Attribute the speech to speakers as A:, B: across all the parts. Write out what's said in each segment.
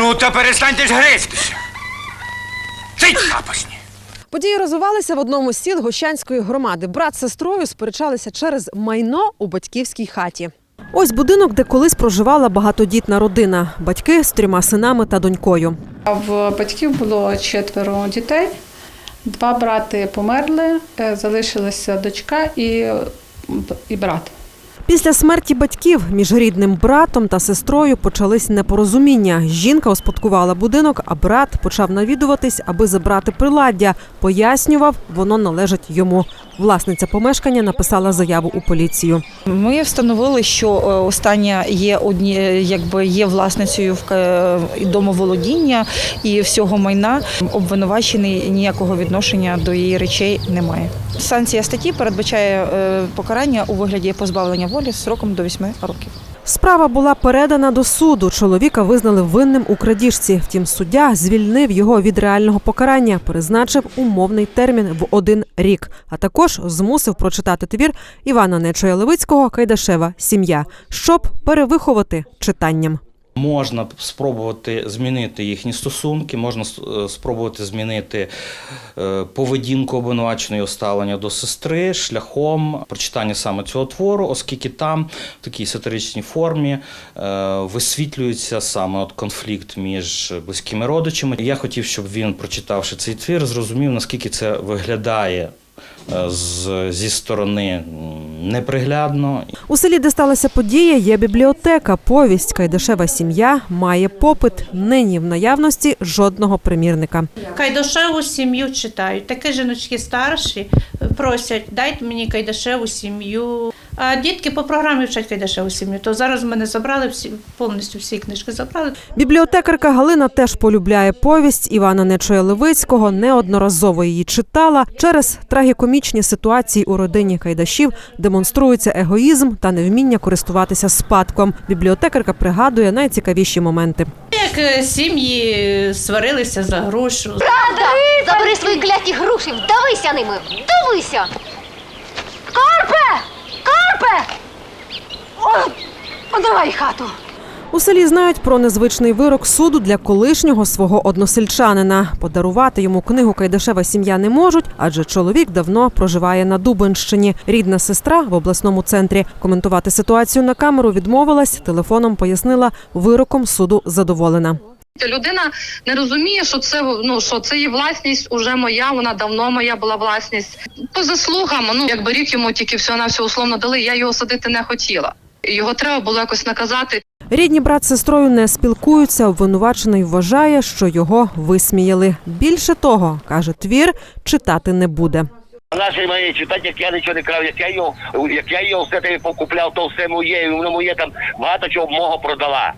A: Ну, та перестаньте ж гризтися. Цей капосні.
B: Події розвивалися в одному з сіл Гощанської громади. Брат з сестрою сперечалися через майно у батьківській хаті. Ось будинок, де колись проживала багатодітна родина, батьки з трьома синами та донькою.
C: В батьків було четверо дітей. Два брати померли, е, залишилася дочка і, і брат.
B: Після смерті батьків між рідним братом та сестрою почались непорозуміння. Жінка успадкувала будинок, а брат почав навідуватись, аби забрати приладдя. Пояснював, воно належить йому. Власниця помешкання написала заяву у поліцію.
D: Ми встановили, що е, остання є одні, якби є власницею в домоволодіння і всього майна. Обвинувачений ніякого відношення до її речей немає. Санкція статті передбачає е, покарання у вигляді позбавлення волі сроком до 8 років.
B: Справа була передана до суду. Чоловіка визнали винним у крадіжці. Втім, суддя звільнив його від реального покарання, призначив умовний термін в один рік, а також змусив прочитати твір Івана Нечоя Левицького Кайдашева Сім'я, щоб перевиховати читанням.
E: Можна спробувати змінити їхні стосунки, можна е, спробувати змінити е, поведінку обвинуваченої ставлення до сестри шляхом прочитання саме цього твору, оскільки там в такій сатиричній формі е, висвітлюється саме от конфлікт між близькими родичами. Я хотів, щоб він, прочитавши цей твір, зрозумів, наскільки це виглядає зі сторони неприглядно
B: У селі, де сталася подія, є бібліотека. Повість Кайдашева сім'я має попит. Нині в наявності жодного примірника.
F: Кайдашеву сім'ю читають. Такі жіночки старші просять, дайте мені Кайдашеву сім'ю. А дітки по програмі вчать Кайдашеву сім'ю. То зараз мене забрали всі повністю всі книжки забрали.
B: Бібліотекарка Галина теж полюбляє повість Івана Нечоя Левицького. Неодноразово її читала. Через трагікомічні ситуації у родині Кайдашів демонструється егоїзм та невміння користуватися спадком. Бібліотекарка пригадує найцікавіші моменти.
F: Як е, сім'ї сварилися за грошу.
G: Забери свої кляті груші, вдавися ними, вдавися! Подавай хату!
B: У селі знають про незвичний вирок суду для колишнього свого односельчанина. Подарувати йому книгу Кайдашева сім'я не можуть, адже чоловік давно проживає на Дубинщині. Рідна сестра в обласному центрі. Коментувати ситуацію на камеру відмовилась. Телефоном пояснила, вироком суду задоволена.
H: Людина не розуміє, що це ну що це є власність уже моя. Вона давно моя була власність. По заслугам, ну якби рік йому тільки всього на все условно дали. Я його садити не хотіла. Його треба було якось наказати.
B: Рідні брат з сестрою не спілкуються. Обвинувачений вважає, що його висміяли. Більше того, каже твір, читати не буде.
I: Наші мої читати, як я нічого не крав, як я його, як я його все тобі покупляв, то все моє, і воно моє там багато чого мого продала.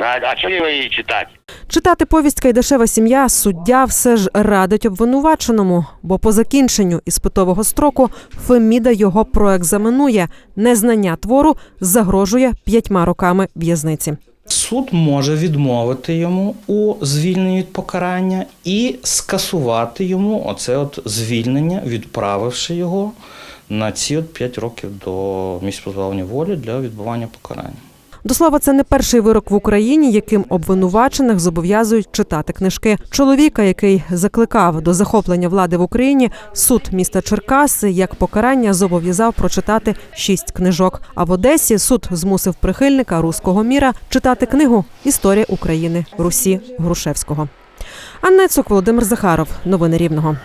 I: А, а чого її читати?
B: Читати повість Кайдашева сім'я суддя все ж радить обвинуваченому, бо по закінченню іспитового строку Феміда його проекзаменує. Незнання твору загрожує п'ятьма роками в'язниці.
E: Суд може відмовити йому у звільненні від покарання і скасувати йому оце от звільнення, відправивши його на ці от 5 років до місць позбавлення волі для відбування покарання.
B: До слова, це не перший вирок в Україні, яким обвинувачених зобов'язують читати книжки. Чоловіка, який закликав до захоплення влади в Україні, суд міста Черкаси як покарання зобов'язав прочитати шість книжок. А в Одесі суд змусив прихильника руського міра читати книгу Історія України Русі Грушевського. Анна Цук, Володимир Захаров. Новини Рівного.